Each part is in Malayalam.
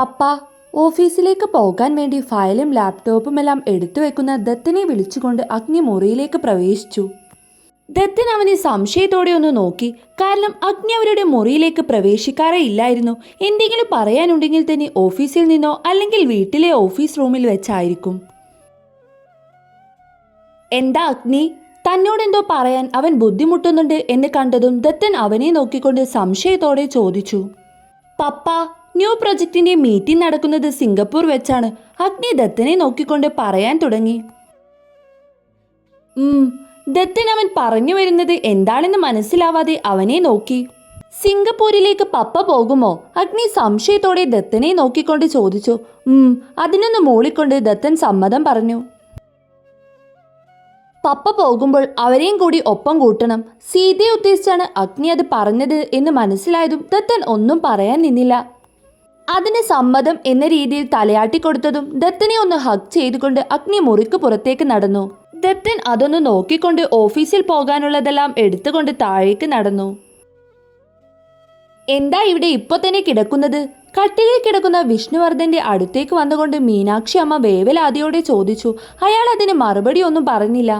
പപ്പ ഓഫീസിലേക്ക് പോകാൻ വേണ്ടി ഫയലും ലാപ്ടോപ്പും എല്ലാം എടുത്തു വെക്കുന്ന ദത്തനെ വിളിച്ചുകൊണ്ട് അഗ്നി മുറിയിലേക്ക് പ്രവേശിച്ചു. ദത്തൻ അവനെ സംശയത്തോടെ ഒന്ന് നോക്കി. കാരണം അഗ്നി അവരുടെ മുറിയിലേക്ക് പ്രവേശിക്കാറേ ഇല്ലായിരുന്നു. എന്തെങ്കിലും പറയാനുണ്ടെങ്കിൽ തന്നെ ഓഫീസിൽ നിന്നോ അല്ലെങ്കിൽ വീട്ടിലെ ഓഫീസ് റൂമിൽ വെച്ചായിരിക്കും. എന്താ അഗ്നി? തന്നോടെന്തോ പറയാൻ അവൻ ബുദ്ധിമുട്ടുന്നുണ്ട് എന്ന് കണ്ടതും ദത്തൻ അവനെ നോക്കിക്കൊണ്ട് സംശയത്തോടെ ചോദിച്ചു. പപ്പ ന്യൂ പ്രൊജക്ടിന്റെ മീറ്റിംഗ് നടക്കുന്നത് സിംഗപ്പൂർ വെച്ചാണ്. അഗ്നി ദത്തനെ നോക്കിക്കൊണ്ട് പറയാൻ തുടങ്ങി. ദത്തൻ അവൻ പറഞ്ഞു വരുന്നത് എന്താണെന്ന് മനസ്സിലാവാതെ അവനെ നോക്കി. സിംഗപ്പൂരിലേക്ക് പപ്പ പോകുമോ? അഗ്നി സംശയത്തോടെ ദത്തനെ നോക്കിക്കൊണ്ട് ചോദിച്ചു. ഉം അതിനൊന്ന് മൂളിക്കൊണ്ട് ദത്തൻ സമ്മതം പറഞ്ഞു. പപ്പ പോകുമ്പോൾ അവരെയും കൂടി ഒപ്പം കൂട്ടണം. സീതയെ ഉദ്ദേശിച്ചാണ് അഗ്നി അത് പറഞ്ഞത് എന്ന് മനസ്സിലായതും ദത്തൻ ഒന്നും പറയാൻ നിന്നില്ല. അതിന് സമ്മതം എന്ന രീതിയിൽ തലയാട്ടിക്കൊടുത്തതും ദത്തനെ ഒന്ന് ഹഗ് ചെയ്തുകൊണ്ട് അഗ്നി മുറിക്ക് പുറത്തേക്ക് നടന്നു. ദത്തൻ അതൊന്ന് നോക്കിക്കൊണ്ട് ഓഫീസിൽ പോകാനുള്ളതെല്ലാം എടുത്തുകൊണ്ട് താഴേക്ക് നടന്നു. എന്താ ഇവിടെ ഇപ്പൊ തന്നെ കിടക്കുന്നത്? കട്ടിലിൽ കിടക്കുന്ന വിഷ്ണുവർദ്ധന്റെ അടുത്തേക്ക് വന്നുകൊണ്ട് മീനാക്ഷി അമ്മ വേവലാതിയോടെ ചോദിച്ചു അയാൾ അതിന് മറുപടി ഒന്നും പറഞ്ഞില്ല.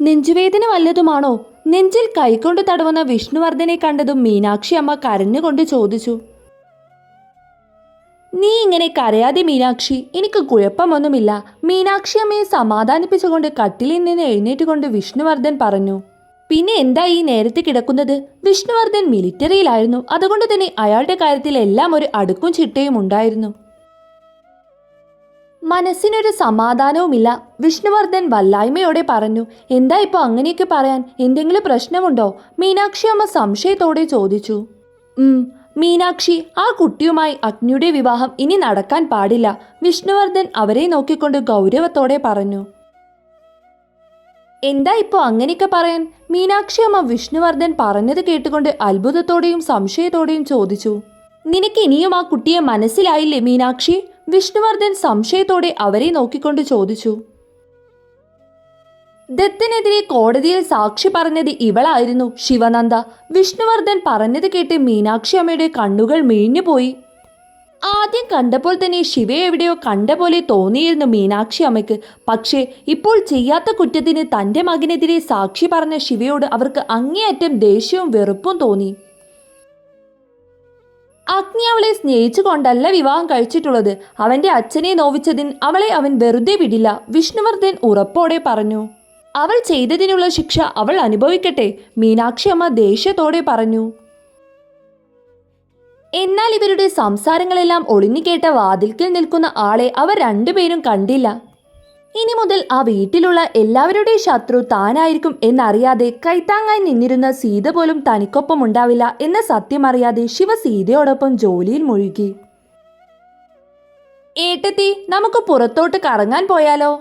നെഞ്ചുവേദന വല്ലതുമാണോ? നെഞ്ചിൽ കൈകൊണ്ട് തടവുന്ന വിഷ്ണുവർദ്ധനെ കണ്ടതും മീനാക്ഷി അമ്മ കരഞ്ഞുകൊണ്ട് ചോദിച്ചു നീ ഇങ്ങനെ കരയാതെ മീനാക്ഷി എനിക്ക് കുഴപ്പമൊന്നുമില്ല. മീനാക്ഷി അമ്മയെ സമാധാനിപ്പിച്ചുകൊണ്ട് കട്ടിലിൽ നിന്ന് എഴുന്നേറ്റുകൊണ്ട് വിഷ്ണുവർദ്ധൻ പറഞ്ഞു പിന്നെ എന്താ ഈ നേരത്തെ കിടക്കുന്നത്? വിഷ്ണുവർദ്ധൻ മിലിറ്ററിയിലായിരുന്നു. അതുകൊണ്ട് തന്നെ അയാളുടെ കാര്യത്തിൽ എല്ലാം ഒരു അടുക്കും ചിട്ടയും ഉണ്ടായിരുന്നു. മനസ്സിനൊരു സമാധാനവുമില്ല. വിഷ്ണുവർദ്ധൻ വല്ലായ്മയോടെ പറഞ്ഞു എന്താ ഇപ്പൊ അങ്ങനെയൊക്കെ പറയാൻ? എന്തെങ്കിലും പ്രശ്നമുണ്ടോ? മീനാക്ഷി അമ്മ സംശയത്തോടെ ചോദിച്ചു മീനാക്ഷി ആ കുട്ടിയുമായി അഗ്നിയുടെ വിവാഹം ഇനി നടക്കാൻ പാടില്ല. വിഷ്ണുവർദ്ധൻ അവരെ നോക്കിക്കൊണ്ട് ഗൗരവത്തോടെ പറഞ്ഞു. എന്താ ഇപ്പോ അങ്ങനെയൊക്കെ പറയാൻ? മീനാക്ഷി അമ്മ വിഷ്ണുവർദ്ധൻ പറഞ്ഞത് കേട്ടുകൊണ്ട് അത്ഭുതത്തോടെയും സംശയത്തോടെയും ചോദിച്ചു. നിനക്ക് ഇനിയും ആ കുട്ടിയെ മനസ്സിലായില്ലേ മീനാക്ഷി? വിഷ്ണുവർദ്ധൻ സംശയത്തോടെ അവരെ നോക്കിക്കൊണ്ട് ചോദിച്ചു. ദത്തിനെതിരെ കോടതിയിൽ സാക്ഷി പറഞ്ഞത് ഇവളായിരുന്നു ശിവനന്ദ. വിഷ്ണുവർദ്ധൻ പറഞ്ഞത് കേട്ട് മീനാക്ഷി അമ്മയുടെ കണ്ണുകൾ മീഞ്ഞുപോയി ആദ്യം കണ്ടപ്പോൾ തന്നെ ശിവയെ എവിടെയോ കണ്ട പോലെ തോന്നിയിരുന്നു മീനാക്ഷി അമ്മയ്ക്ക്. പക്ഷേ ഇപ്പോൾ ചെയ്യാത്ത കുറ്റത്തിന് തന്റെ മകനെതിരെ സാക്ഷി പറഞ്ഞ ശിവയോട് അവർക്ക് അങ്ങേയറ്റം ദേഷ്യവും വെറുപ്പും തോന്നി. അഗ്നി അവളെ സ്നേഹിച്ചുകൊണ്ടല്ല വിവാഹം കഴിച്ചിട്ടുള്ളത്. അവന്റെ അച്ഛനെ നോവിച്ചതിന് അവളെ അവൻ വെറുതെ വിടില്ല. വിഷ്ണുവർദ്ധൻ ഉറപ്പോടെ പറഞ്ഞു. അവൾ ചെയ്തതിനുള്ള ശിക്ഷ അവൾ അനുഭവിക്കട്ടെ മീനാക്ഷി അമ്മ ദേഷ്യത്തോടെ പറഞ്ഞു. എന്നാൽ ഇവരുടെ സംസാരങ്ങളെല്ലാം ഒളിഞ്ഞുകേട്ട വാതിൽക്കൽ നിൽക്കുന്ന ആളെ അവർ രണ്ടുപേരും കണ്ടില്ല. ഇനി മുതൽ ആ വീട്ടിലുള്ള എല്ലാവരുടെയും ശത്രു താനായിരിക്കും എന്നറിയാതെ കൈത്താങ്ങായി നിന്നിരുന്ന സീത പോലും തനിക്കൊപ്പം ഉണ്ടാവില്ല എന്ന സത്യം അറിയാതെ ശിവ സീതയോടൊപ്പം ജോലിയിൽ മുഴുകി. ഏട്ടത്തി നമുക്ക് പുറത്തോട്ട് കറങ്ങാൻ പോയാലോ?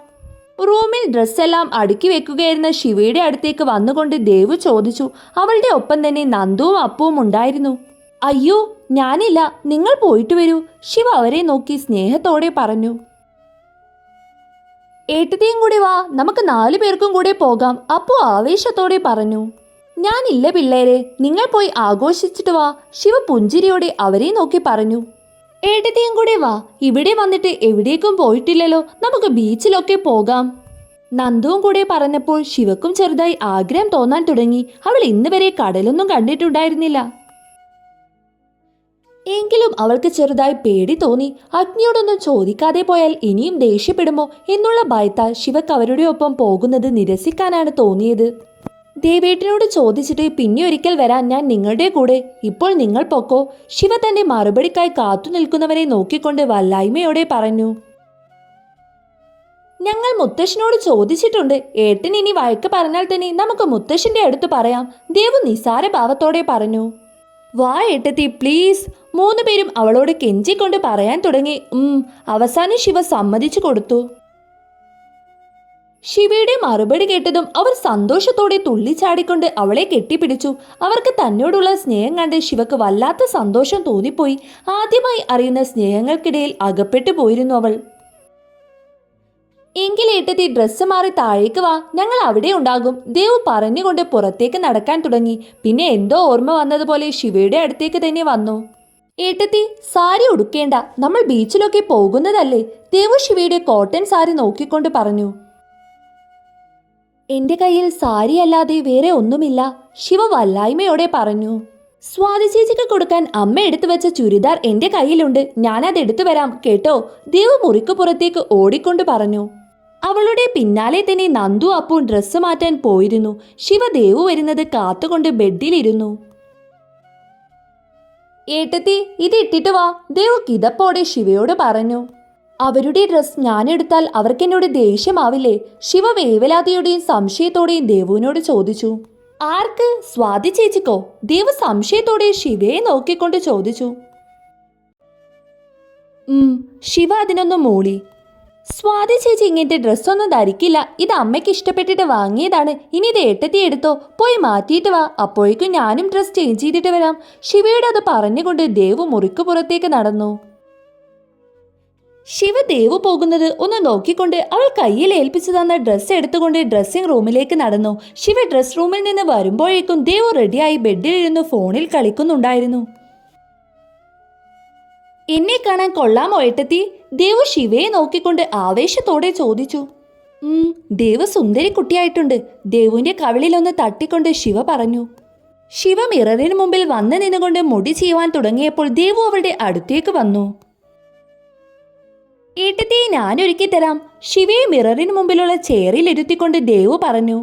റൂമിൽ ഡ്രസ്സെല്ലാം അടുക്കി വെക്കുകയായിരുന്ന ശിവയുടെ അടുത്തേക്ക് വന്നുകൊണ്ട് ദേവു ചോദിച്ചു അവളുടെ ഒപ്പം തന്നെ നന്ദുവും അപ്പവും ഉണ്ടായിരുന്നു. അയ്യോ ഞാനില്ല. നിങ്ങൾ പോയിട്ട് വരൂ. ശിവ അവരെ നോക്കി സ്നേഹത്തോടെ പറഞ്ഞു. ഏട്ടത്തെയും കൂടി വാ. നമുക്ക് നാലു പേർക്കും കൂടെ പോകാം. അപ്പു ആവേശത്തോടെ പറഞ്ഞു. ഞാനില്ല പിള്ളേരെ. നിങ്ങൾ പോയി ആഘോഷിച്ചിട്ട് വാ. ശിവ പുഞ്ചിരിയോടെ അവരെ നോക്കി പറഞ്ഞു. ഏട്ടത്തെയും കൂടെ വാ. ഇവിടെ വന്നിട്ട് എവിടേക്കും പോയിട്ടില്ലല്ലോ. നമുക്ക് ബീച്ചിലൊക്കെ പോകാം. നന്ദുവും കൂടെ പറഞ്ഞപ്പോൾ ശിവക്കും ചെറുതായി ആഗ്രഹം തോന്നാൻ തുടങ്ങി. അവൾ ഇന്ന് വരെ കടലൊന്നും കണ്ടിട്ടുണ്ടായിരുന്നില്ല. എങ്കിലും അവൾക്ക് ചെറുതായി പേടി തോന്നി. അഗ്നിയോടൊന്നും ചോദിക്കാതെ പോയാൽ ഇനിയും ദേഷ്യപ്പെടുമോ എന്നുള്ള ഭയത്താൽ ശിവക്ക് അവരുടെ ഒപ്പം പോകുന്നത് നിരസിക്കാനാണ് തോന്നിയത്. ദേവേട്ടനോട് ചോദിച്ചിട്ട് പിന്നെ ഒരിക്കൽ വരാൻ ഞാൻ നിങ്ങളുടെ കൂടെ. ഇപ്പോൾ നിങ്ങൾ പൊക്കോ. ശിവ തന്റെ മറുപടിക്കായി കാത്തു നിൽക്കുന്നവരെ നോക്കിക്കൊണ്ട് വല്ലായ്മയോടെ പറഞ്ഞു. ഞങ്ങൾ മുത്തശ്ശനോട് ചോദിച്ചിട്ടുണ്ട്. ഏട്ടൻ ഇനി വഴക്ക് പറഞ്ഞാൽ തന്നെ നമുക്ക് മുത്തശ്ശന്റെ അടുത്ത് പറയാം. ദേവു നിസാര ഭാവത്തോടെ പറഞ്ഞു. വാ ഏട്ടത്തി പ്ലീസ്. മൂന്നുപേരും അവളോട് കെഞ്ചിക്കൊണ്ട് പറയാൻ തുടങ്ങി. അവസാനം ശിവ സമ്മതിച്ചു കൊടുത്തു. ശിവയുടെ മറുപടി കേട്ടതും അവർ സന്തോഷത്തോടെ തുള്ളിച്ചാടിക്കൊണ്ട് അവളെ കെട്ടിപ്പിടിച്ചു. അവർക്ക് തന്നോടുള്ള സ്നേഹം കണ്ട് ശിവക്ക് വല്ലാത്ത സന്തോഷം തോന്നിപ്പോയി. ആദ്യമായി അറിയുന്ന സ്നേഹങ്ങൾക്കിടയിൽ അകപ്പെട്ടു പോയിരുന്നു അവൾ. എങ്കിലേട്ടത്തി ഡ്രസ്സ് മാറി താഴേക്ക് വാ. ഞങ്ങൾ അവിടെ ഉണ്ടാകും. ദേവ് പറഞ്ഞുകൊണ്ട് പുറത്തേക്ക് നടക്കാൻ തുടങ്ങി. പിന്നെ എന്തോ ഓർമ്മ വന്നതുപോലെ ശിവയുടെ അടുത്തേക്ക് തന്നെ വന്നു. ഏട്ടത്തി സാരി ഉടുക്കേണ്ട. നമ്മൾ ബീച്ചിലൊക്കെ പോകുന്നതല്ലേ? ദേവു ശിവയുടെ കോട്ടൺ സാരി നോക്കിക്കൊണ്ട് പറഞ്ഞു. എന്റെ കയ്യിൽ സാരി അല്ലാതെ വേറെ ഒന്നുമില്ല. ശിവ വല്ലായ്മയോടെ പറഞ്ഞു. സ്വാതി ചേച്ചിക്ക് കൊടുക്കാൻ അമ്മ എടുത്തു വെച്ച ചുരിദാർ എന്റെ കയ്യിലുണ്ട്. ഞാനത് എടുത്തു വരാം. കേട്ടോ ദേവ് മുറിക്കു പുറത്തേക്ക് ഓടിക്കൊണ്ട് പറഞ്ഞു. അവളുടെ പിന്നാലെ തന്നെ നന്ദു അപ്പു ഡ്രസ്സ് മാറ്റാൻ പോയിരുന്നു. ശിവ ദേവു വരുന്നത് കാത്തുകൊണ്ട് ബെഡിലിരുന്നു. ഏട്ടത്തി ഇത് ഇട്ടിട്ട് വാ. ദേവു കിതപ്പോടെ ശിവയോട് പറഞ്ഞു. അവരുടെ ഡ്രസ് ഞാനെടുത്താൽ അവർക്കെന്നോട് ദേഷ്യമാവില്ലേ? ശിവ വേവലാതിയുടെയും സംശയത്തോടെയും ദേവുവിനോട് ചോദിച്ചു. ആർക്ക്? സ്വാതി ചേച്ചിക്കോ? ദേവ് സംശയത്തോടെ ശിവയെ നോക്കിക്കൊണ്ട് ചോദിച്ചു. ശിവ അതിനൊന്നും മൂളി. സ്വാതി ചേച്ചി ഇങ്ങനത്തെ ഡ്രസ്സൊന്നും ധരിക്കില്ല. ഇത് അമ്മയ്ക്ക് ഇഷ്ടപ്പെട്ടിട്ട് വാങ്ങിയതാണ്. ഇനി ഇത് ഏട്ടത്തി എടുത്തോ? പോയി മാറ്റിയിട്ട് വാ. അപ്പോഴേക്കും ഞാനും ഡ്രസ് ചേഞ്ച് ചെയ്തിട്ട് വരാം. ശിവയോട് അത് പറഞ്ഞുകൊണ്ട് ദേവ് മുറിക്കു പുറത്തേക്ക് നടന്നു. ശിവ ദേവു പോകുന്നത് ഒന്ന് നോക്കിക്കൊണ്ട് അവൾ കയ്യിൽ ഏൽപ്പിച്ചു തന്ന ഡ്രസ്സ് എടുത്തുകൊണ്ട് ഡ്രസ്സിംഗ് റൂമിലേക്ക് നടന്നു. ശിവ ഡ്രസ് റൂമിൽ നിന്ന് വരുമ്പോഴേക്കും ദേവ് റെഡിയായി ബെഡിലിരുന്ന് ഫോണിൽ കളിക്കുന്നുണ്ടായിരുന്നു. എന്നെ കാണാൻ കൊള്ളാമോ ഏട്ടത്തി? ദേവ് ശിവയെ നോക്കിക്കൊണ്ട് ആവേശത്തോടെ ചോദിച്ചു. ദേവ് സുന്ദരി കുട്ടിയായിട്ടുണ്ട്. ദേവുവിന്റെ കവിളിലൊന്ന് തട്ടിക്കൊണ്ട് ശിവ പറഞ്ഞു. ശിവ മിററിന് മുമ്പിൽ വന്നു നിന്നുകൊണ്ട് മുടി ചെയ്യുവാൻ തുടങ്ങിയപ്പോൾ ദേവു അവളുടെ അടുത്തേക്ക് വന്നു. ഏട്ടത്തെ ഞാൻ ഒരുക്കി തരാം. ശിവയെ മിററിന് മുമ്പിലുള്ള ചെയറിൽ ഇരുത്തിക്കൊണ്ട് ദേവു പറഞ്ഞു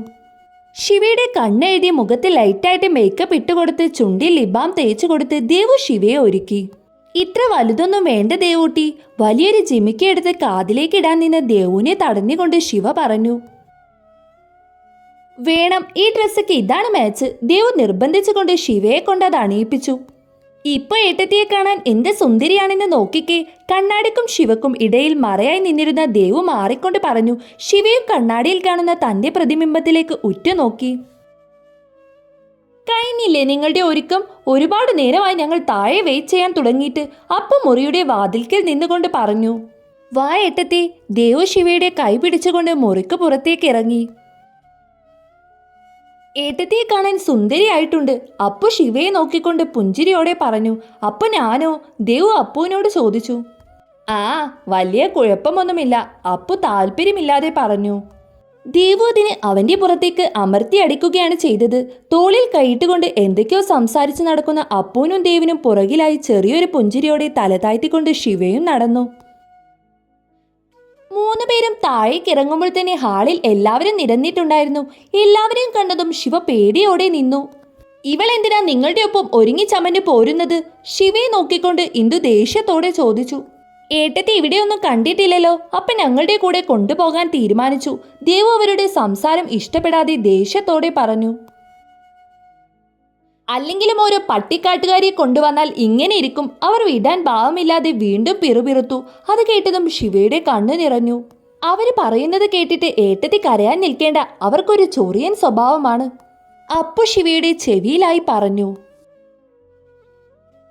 ശിവയുടെ കണ്ണെഴുതി മുഖത്ത് ലൈറ്റായിട്ട് മേക്കപ്പ് ഇട്ടുകൊടുത്ത് ചുണ്ടി ലിബാം തേച്ചു കൊടുത്ത് ദേവു ശിവയെ ഒരുക്കി. ഇത്ര വലുതൊന്നും വേണ്ട ദേവൂട്ടി. വലിയൊരു ജിമിക്ക് എടുത്ത് കാതിലേക്ക് ഇടാൻ നിന്ന് ദേവുവിനെ തടഞ്ഞുകൊണ്ട് ശിവ പറഞ്ഞു വേണം ഈ ഡ്രസ്സൊക്കെ ഇതാണ് മാച്ച് ദേവു നിർബന്ധിച്ചുകൊണ്ട് ശിവയെ കൊണ്ട് അത് അണിയിപ്പിച്ചു. ഇപ്പൊ ഏട്ടത്തിയെ കാണാൻ എന്ത് സുന്ദരിയാണെന്ന് നോക്കിക്കേ. കണ്ണാടിക്കും ശിവക്കും ഇടയിൽ മറയായി നിന്നിരുന്ന ദേവു മാറിക്കൊണ്ട് പറഞ്ഞു ശിവയും കണ്ണാടിയിൽ കാണുന്ന തന്റെ പ്രതിബിംബത്തിലേക്ക് ഉറ്റുനോക്കി. കഴിഞ്ഞില്ലേ നിങ്ങളുടെ ഒരുക്കം? ഒരുപാട് നേരമായി ഞങ്ങൾ താഴെ വെയിറ്റ് ചെയ്യാൻ തുടങ്ങിയിട്ട്. അപ്പം മുറിയുടെ വാതിൽക്കൽ നിന്നുകൊണ്ട് പറഞ്ഞു വാ ഏട്ടത്തി. ദേവു ശിവയുടെ കൈ പിടിച്ചുകൊണ്ട് മുറിക്ക് പുറത്തേക്ക് ഇറങ്ങി. ഏട്ടത്തിയെ കാണാൻ സുന്ദരിയായിട്ടുണ്ട്. അപ്പു ശിവയെ നോക്കിക്കൊണ്ട് പുഞ്ചിരിയോടെ പറഞ്ഞു അപ്പൊ ഞാനോ? ദേവു അപ്പുവിനോട് ചോദിച്ചു. ആ വലിയ കുഴപ്പമൊന്നുമില്ല. അപ്പു താല്പര്യമില്ലാതെ പറഞ്ഞു. ദേവു അതിന് അവന്റെ പുറത്തേക്ക് അമർത്തി അടിക്കുകയാണ് ചെയ്തത്. തോളിൽ കൈയിട്ടുകൊണ്ട് എന്തൊക്കെയോ സംസാരിച്ചു നടക്കുന്ന അപ്പുവിനും ദേവിനും പുറകിലായി ചെറിയൊരു പുഞ്ചിരിയോടെ തല താഴ്ത്തിക്കൊണ്ട് ശിവയും നടന്നു. മൂന്ന് പേരും താഴേക്ക് ഇറങ്ങുമ്പോൾ തന്നെ ഹാളിൽ എല്ലാവരും നിരന്നിട്ടുണ്ടായിരുന്നു. എല്ലാവരെയും കണ്ടതും ശിവ പേടിയോടെ നിന്നു. ഇവൾ എന്തിനാ നിങ്ങളുടെ ഒപ്പം ഒരുങ്ങി ചമഞ്ഞു പോരുന്നത്? ശിവയെ നോക്കിക്കൊണ്ട് ഇന്ദു ദേഷ്യത്തോടെ ചോദിച്ചു. ഏട്ടത്തെ ഇവിടെയൊന്നും കണ്ടിട്ടില്ലല്ലോ. അപ്പൊ ഞങ്ങളുടെ കൂടെ കൊണ്ടുപോകാൻ തീരുമാനിച്ചു. ദേവു അവരുടെ സംസാരം ഇഷ്ടപ്പെടാതെ ദേഷ്യത്തോടെ പറഞ്ഞു. അല്ലെങ്കിലും ഒരു പട്ടിക്കാട്ടുകാരിയെ കൊണ്ടുവന്നാൽ ഇങ്ങനെ ഇരിക്കും. അവർ വിടാൻ ഭാവമില്ലാതെ വീണ്ടും പിറുപിറുത്തു. അത് കേട്ടതും ശിവയുടെ കണ്ണു നിറഞ്ഞു. അവർ പറയുന്നത് കേട്ടിട്ട് ഏട്ടത്തി കരയാൻ നിൽക്കേണ്ട. അവർക്കൊരു ചൊറിയൻ സ്വഭാവമാണ്. അപ്പു ശിവയുടെ ചെവിയിലായി പറഞ്ഞു.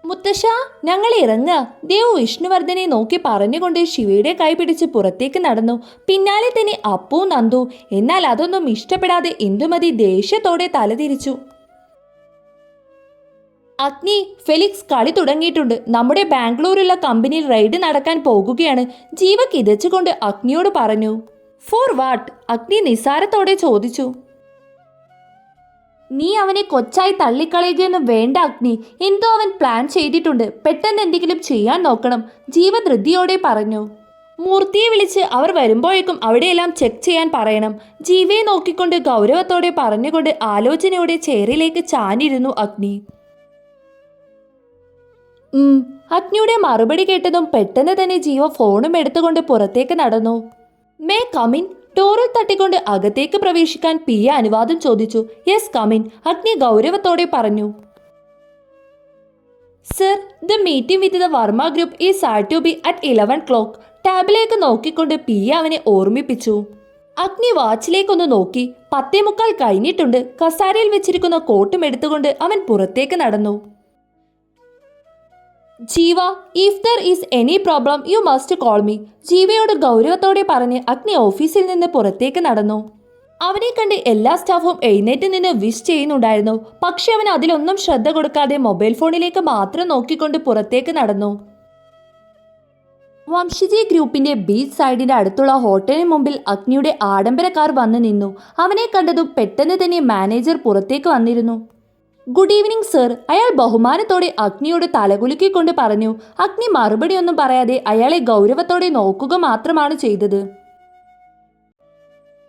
മുത്തശ്ശ ഞങ്ങൾ ഇറങ്ങുക. ദേവു വിഷ്ണുവർദ്ധനെ നോക്കി പറഞ്ഞുകൊണ്ട് ശിവയുടെ കൈ പിടിച്ച് പുറത്തേക്ക് നടന്നു. പിന്നാലെ തന്നെ അപ്പു നന്ദു. എന്നാൽ അതൊന്നും ഇഷ്ടപ്പെടാതെ ഇന്ദുമതി ദേഷ്യത്തോടെ തലതിരിച്ചു അഗ്നി ഫെലിക്സ് കളി തുടങ്ങിയിട്ടുണ്ട്. നമ്മുടെ ബാംഗ്ലൂരുള്ള കമ്പനിയിൽ റെയ്ഡ് നടക്കാൻ പോകുകയാണ്. ജീവ കിതച്ചുകൊണ്ട് അഗ്നിയോട് പറഞ്ഞു ഫോർ വാട്ട്? അഗ്നി നിസാരത്തോടെ ചോദിച്ചു നീ അവനെ കൊച്ചായി തള്ളിക്കളയുകയൊന്നും വേണ്ട അഗ്നി. എന്തോ അവൻ പ്ലാൻ ചെയ്തിട്ടുണ്ട്. പെട്ടെന്ന് എന്തെങ്കിലും ചെയ്യാൻ നോക്കണം. ജീവ ധൃതിയോടെ പറഞ്ഞു മൂർത്തിയെ വിളിച്ച് അവർ വരുമ്പോഴേക്കും അവിടെയെല്ലാം ചെക്ക് ചെയ്യാൻ പറയണം. ജീവയെ നോക്കിക്കൊണ്ട് ഗൗരവത്തോടെ പറഞ്ഞുകൊണ്ട് ആലോചനയോടെ ചേറിലേക്ക് ചാനിരുന്നു അഗ്നി. അഗ്നിയുടെ മറുപടി കേട്ടതും പെട്ടെന്ന് തന്നെ ജീവ ഫോണും എടുത്തുകൊണ്ട് പുറത്തേക്ക് നടന്നു. മേ കമിൻ ഡോറിൽ തട്ടിക്കൊണ്ട് അകത്തേക്ക് പ്രവേശിക്കാൻ പിയ അനുവാദം ചോദിച്ചു. യെസ് കമിൻ അഗ്നി ഗൗരവത്തോടെ പറഞ്ഞു. Sir the meeting with the Varma group is set to be at eleven clock ടാബിലേക്ക് നോക്കിക്കൊണ്ട് പിയ അവനെ ഓർമ്മിപ്പിച്ചു. അഗ്നി വാച്ചിലേക്കൊന്ന് നോക്കി. പത്തേമുക്കാൽ കഴിഞ്ഞിട്ടുണ്ട്. കസാരയിൽ വെച്ചിരിക്കുന്ന കോട്ടും എടുത്തുകൊണ്ട് അവൻ പുറത്തേക്ക് നടന്നു. Jeeva if there is any problem you must call me ജീവയോട് ഗൗരവത്തോടെ പറഞ്ഞ് അഗ്നി ഓഫീസിൽ നിന്ന് പുറത്തേക്ക് നടന്നു. അവനെ കണ്ട് എല്ലാ സ്റ്റാഫും എഴുന്നേറ്റ് നിന്ന് വിഷ് ചെയ്യുന്നുണ്ടായിരുന്നു. പക്ഷെ അവൻ അതിലൊന്നും ശ്രദ്ധ കൊടുക്കാതെ മൊബൈൽ ഫോണിലേക്ക് മാത്രം നോക്കിക്കൊണ്ട് പുറത്തേക്ക് നടന്നു. വംശജി ഗ്രൂപ്പിന്റെ ബീച്ച് സൈഡിന്റെ അടുത്തുള്ള ഹോട്ടലിന് മുമ്പിൽ അഗ്നിയുടെ ആഡംബര കാർ വന്നു നിന്നു. അവനെ കണ്ടതും പെട്ടെന്ന് തന്നെ മാനേജർ പുറത്തേക്ക് വന്നിരുന്നു. ഗുഡ് ഈവനിങ് സർ അയാൾ ബഹുമാനത്തോടെ അഗ്നിയോട് തലകുലുക്കിക്കൊണ്ട് പറഞ്ഞു അഗ്നി മറുപടിയൊന്നും പറയാതെ അയാളെ ഗൗരവത്തോടെ നോക്കുക മാത്രമാണ് ചെയ്തത്.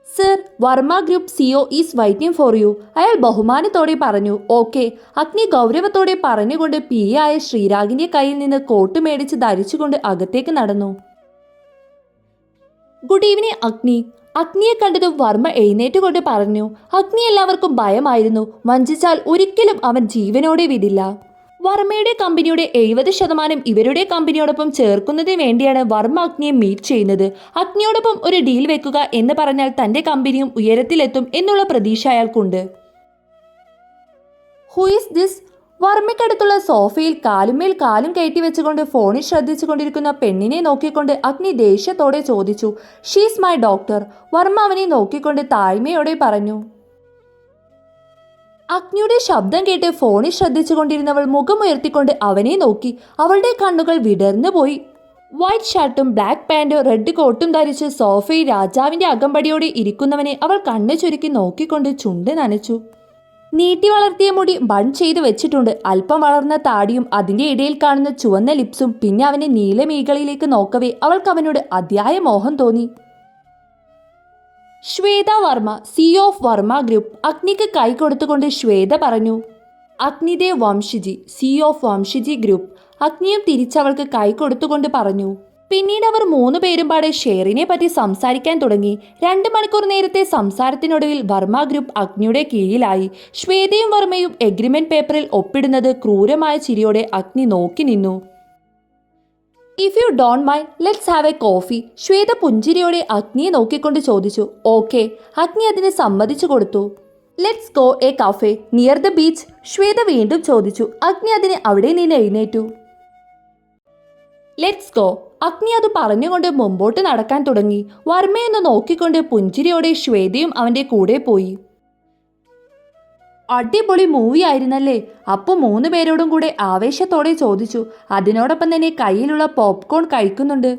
Sir Varma group CO is waiting for you അയാൾ ബഹുമാനത്തോടെ പറഞ്ഞു ഓക്കെ അഗ്നി ഗൗരവത്തോടെ പറഞ്ഞുകൊണ്ട് പി ആയ ശ്രീരാഗിന്റെ കയ്യിൽ നിന്ന് കോട്ട് മേടിച്ച് ധരിച്ചുകൊണ്ട് അകത്തേക്ക് നടന്നു. ഗുഡ് ഈവനിങ് അഗ്നി. അഗ്നിയെ കണ്ടതും വർമ്മ എഴുന്നേറ്റുകൊണ്ട് പറഞ്ഞു അഗ്നി എല്ലാവർക്കും ഭയമായിരുന്നു. വഞ്ചിച്ചാൽ ഒരിക്കലും അവൻ ജീവനോടെ വിടില്ല. വർമ്മയുടെ കമ്പനിയുടെ എഴുപത് ശതമാനം ഇവരുടെ കമ്പനിയോടൊപ്പം ചേർക്കുന്നതിന് വേണ്ടിയാണ് വർമ്മ അഗ്നിയെ മീറ്റ് ചെയ്യുന്നത്. അഗ്നിയോടൊപ്പം ഒരു ഡീൽ വെക്കുക എന്ന് പറഞ്ഞാൽ തന്റെ കമ്പനിയും ഉയരത്തിലെത്തും എന്നുള്ള പ്രതീക്ഷ അയാൾക്കുണ്ട്. ഹു ഇസ് ദിസ് വർമ്മയ്ക്കടുത്തുള്ള സോഫയിൽ കാലുമേൽ കാലും കയറ്റി വെച്ചുകൊണ്ട് ഫോണിൽ ശ്രദ്ധിച്ചു കൊണ്ടിരിക്കുന്ന പെണ്ണിനെ നോക്കിക്കൊണ്ട് അഗ്നി ദേഷ്യത്തോടെ ചോദിച്ചു ഷീസ് മൈ ഡോക്ടർ വർമ്മ അവനെ നോക്കിക്കൊണ്ട് താഴ്മയോടെ പറഞ്ഞു. അഗ്നിയുടെ ശബ്ദം കേട്ട് ഫോണിൽ ശ്രദ്ധിച്ചുകൊണ്ടിരുന്നവൾ മുഖമുയർത്തിക്കൊണ്ട് അവനെ നോക്കി. അവളുടെ കണ്ണുകൾ വിടർന്നു പോയി. വൈറ്റ് ഷർട്ടും ബ്ലാക്ക് പാന്റും റെഡ് കോട്ടും ധരിച്ച് സോഫയിൽ രാജാവിന്റെ അകമ്പടിയോടെ ഇരിക്കുന്നവനെ അവൾ കണ്ണു ചുരുക്കി നോക്കിക്കൊണ്ട് ചുണ്ട് നനച്ചു. നീട്ടി വളർത്തിയ മുടി ബൺ ചെയ്ത് വെച്ചിട്ടുണ്ട്. അല്പം വളർന്ന താടിയും അതിന്റെ ഇടയിൽ കാണുന്ന ചുവന്ന ലിപ്സും പിന്നെ അവന്റെ നീലമീകളിലേക്ക് നോക്കവേ അവൾക്ക് അവനോട് അതിയായ മോഹം തോന്നി. Shweta Varma C of Varma group അഗ്നിക്ക് കൈ കൊടുത്തുകൊണ്ട് ശ്വേത പറഞ്ഞു Agnidev Vamshiji C of Vamshiji group. അഗ്നിയും തിരിച്ചവൾക്ക് കൈ കൊടുത്തുകൊണ്ട് പറഞ്ഞു പിന്നീട് അവർ മൂന്ന് പേരും പാടെ ഷെയറിനെ പറ്റി സംസാരിക്കാൻ തുടങ്ങി. രണ്ട് മണിക്കൂർ നേരത്തെ സംസാരത്തിനൊടുവിൽ വർമ്മ ഗ്രൂപ്പ് അഗ്നിയുടെ കീഴിലായി. ശ്വേതയും വർമ്മയും എഗ്രിമെന്റ് പേപ്പറിൽ ഒപ്പിടുന്നത് ക്രൂരമായ ചിരിയോടെ അഗ്നി നോക്കി നിന്നു. If you don't mind let's have a coffee Shweta പുഞ്ചിരിയോടെ അഗ്നിയെ നോക്കിക്കൊണ്ട് ചോദിച്ചു. ഓക്കെ അഗ്നി അതിന് സമ്മതിച്ചു കൊടുത്തു. Let's go a cafe near the beach Shweta വീണ്ടും ചോദിച്ചു. അഗ്നി അതിന് അവിടെ നിന്ന് എഴുന്നേറ്റു. ലെറ്റ്സ് ഗോ അഗ്നി അത് പറഞ്ഞുകൊണ്ട് മുമ്പോട്ട് നടക്കാൻ തുടങ്ങി. വർമ്മയെന്ന് നോക്കിക്കൊണ്ട് പുഞ്ചിരിയോടെ ശ്വേതയും അവന്റെ കൂടെ പോയി. അടിപൊളി മൂവി ആയിരുന്നല്ലേ? അപ്പോൾ മൂന്ന് പേരോടും കൂടെ ആവേശത്തോടെ ചോദിച്ചു. അതിനോടൊപ്പം തന്നെ കയ്യിലുള്ള പോപ്കോൺ കഴിക്കുന്നുണ്ട്.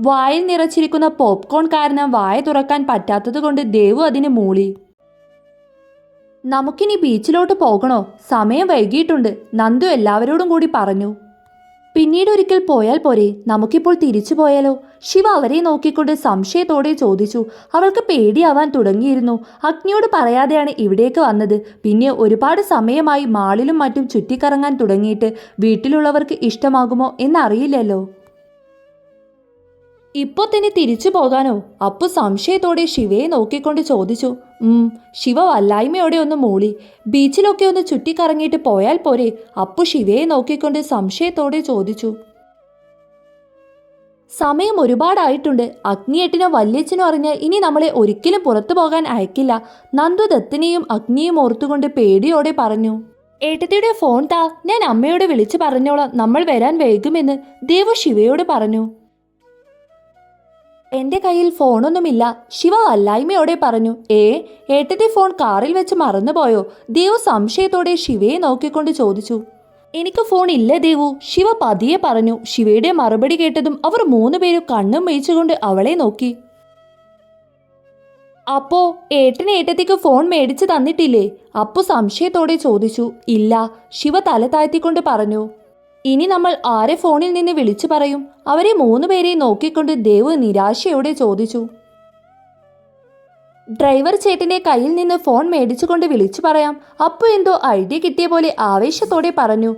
വായിൽ നിറച്ചിരിക്കുന്ന പോപ്കോൺ കാരണം വായ തുറക്കാൻ പറ്റാത്തത് കൊണ്ട് ദേവു അതിന് മൂളി. നമുക്കിനി ബീച്ചിലോട്ട് പോകണോ? സമയം വൈകിയിട്ടുണ്ട്. നന്ദു എല്ലാവരോടും കൂടി പറഞ്ഞു. പിന്നീട് ഒരിക്കൽ പോയാൽ പോരെ. നമുക്കിപ്പോൾ തിരിച്ചു പോയാലോ? ശിവ അവരെ നോക്കിക്കൊണ്ട് സംശയത്തോടെ ചോദിച്ചു. അവൾക്ക് പേടിയാവാൻ തുടങ്ങിയിരുന്നു. അഗ്നിയോട് പറയാതെയാണ് ഇവിടേക്ക് വന്നത്. പിന്നെ ഒരുപാട് സമയമായി മാളിലും മറ്റും ചുറ്റിക്കറങ്ങാൻ തുടങ്ങിയിട്ട് വീട്ടിലുള്ളവർക്ക് ഇഷ്ടമാകുമോ എന്നറിയില്ലല്ലോ. ഇപ്പൊ തന്നെ തിരിച്ചു പോകാനോ? അപ്പു സംശയത്തോടെ ശിവയെ നോക്കിക്കൊണ്ട് ചോദിച്ചു. ഉം ശിവ വല്ലായ്മയോടെ ഒന്ന് മൂളി. ബീച്ചിലൊക്കെ ഒന്ന് ചുറ്റിക്കറങ്ങിയിട്ട് പോയാൽ പോരെ? അപ്പു ശിവയെ നോക്കിക്കൊണ്ട് സംശയത്തോടെ ചോദിച്ചു. സമയം ഒരുപാടായിട്ടുണ്ട്. അഗ്നിയേട്ടിനോ വല്യച്ഛനോ അറിഞ്ഞ് ഇനി നമ്മളെ ഒരിക്കലും പുറത്തു പോകാൻ അയക്കില്ല. നന്ദു ദത്തിനെയും അഗ്നിയും ഓർത്തുകൊണ്ട് പേടിയോടെ പറഞ്ഞു. ഏട്ടത്തിയുടെ ഫോൺ താ. ഞാൻ അമ്മയോട് വിളിച്ചു പറഞ്ഞോളാം. നമ്മൾ വരാൻ വൈകുമെന്ന്. ദേവു ശിവയോട് പറഞ്ഞു. എന്റെ കയ്യിൽ ഫോണൊന്നുമില്ല. ശിവ അല്ലായ്മയോടെ പറഞ്ഞു ഏ ഏട്ടന്റെ ഫോൺ കാറിൽ വെച്ച് മറന്നുപോയോ? ദേവു സംശയത്തോടെ ശിവയെ നോക്കിക്കൊണ്ട് ചോദിച്ചു. എനിക്ക് ഫോൺ ഇല്ല ദേവു ശിവ പതിയെ പറഞ്ഞു. ശിവയുടെ മറുപടി കേട്ടതും അവർ മൂന്നുപേരും കണ്ണും മേയിച്ചുകൊണ്ട് അവളെ നോക്കി. അപ്പോ ഏട്ടൻ ഏട്ടത്തേക്ക് ഫോൺ മേടിച്ചു തന്നിട്ടില്ലേ? അപ്പു സംശയത്തോടെ ചോദിച്ചു. ഇല്ല ശിവ തല താഴ്ത്തിക്കൊണ്ട് പറഞ്ഞു. ഇനി നമ്മൾ ആരെ ഫോണിൽ നിന്ന് വിളിച്ചു പറയും? അവരെ മൂന്ന് പേരെ നോക്കിക്കൊണ്ട് ദേവ് നിരാശയോടെ ചോദിച്ചു. ഡ്രൈവർ ചേട്ടന്റെ കയ്യിൽ നിന്ന് ഫോൺ മേടിച്ചുകൊണ്ട് വിളിച്ചു പറയാം. അപ്പോൾ എന്തോ ഐഡിയ കിട്ടിയ പോലെ ആവേശത്തോടെ പറഞ്ഞു.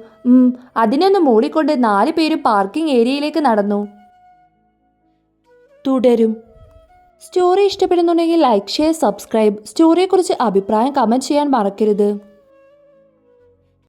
അതിനൊന്ന് മൂളിക്കൊണ്ട് നാല് പേരും പാർക്കിംഗ് ഏരിയയിലേക്ക് നടന്നു. തുടരും. സ്റ്റോറി ഇഷ്ടപ്പെടുന്നുണ്ടെങ്കിൽ ലൈക്ക് ഷെയർ സബ്സ്ക്രൈബ്. സ്റ്റോറിയെക്കുറിച്ച് അഭിപ്രായം കമന്റ് ചെയ്യാൻ മറക്കരുത്.